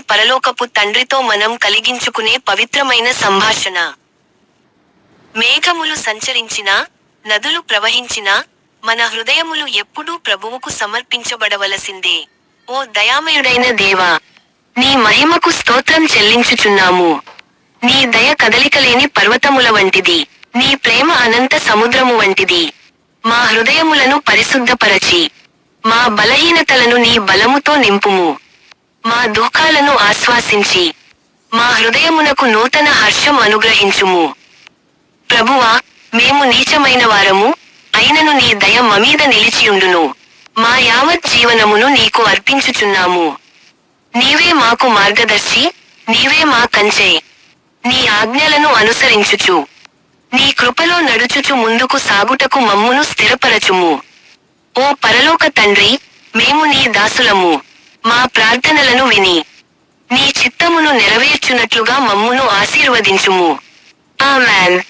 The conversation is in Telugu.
పరలోకపు తండ్రితో మనం కలిగించుకునే పవిత్రమైన సంభాషణ. మేఘములు సంచరించినా నదులు ప్రవహించినా మన హృదయములు ఎప్పుడూ ప్రభువుకు సమర్పించబడవలసిందే. ఓ దయామయుడైన దేవా నీ మహిమకు స్తోత్రం చెల్లించుచున్నాము. నీ దయ కదలికలేని పర్వతముల వంటిది నీ ప్రేమ అనంత సముద్రము వంటిది. మా హృదయములను పరిశుద్ధపరచి మా బలహీనతలను నీ బలముతో నింపుము. మా దుఃఖాలను ఆశ్వాసించి మా హృదయమునకు నూతన హర్షం అనుగ్రహించుము. ప్రభువా మేము నీచమైన వారము అయినను నీ దయ మమీద నిలిచియుండును మా యావత్ జీవనమును నీకు అర్పించుచున్నాము. నీవే మాకు మార్గదర్శి నీవే మా కంచె. నీ ఆజ్ఞలను అనుసరించుచు. నీ కృపలో నడుచుచు ముందుకు సాగుటకు మమ్మును స్థిరపరచుము. ఓ పరలోక తండ్రి మేము నీ దాసులము. మా ప్రార్థనలను విని నీ చిత్తమును నెరవేర్చునట్లుగా మమ్మును ఆశీర్వదించుము. ఆమెన్.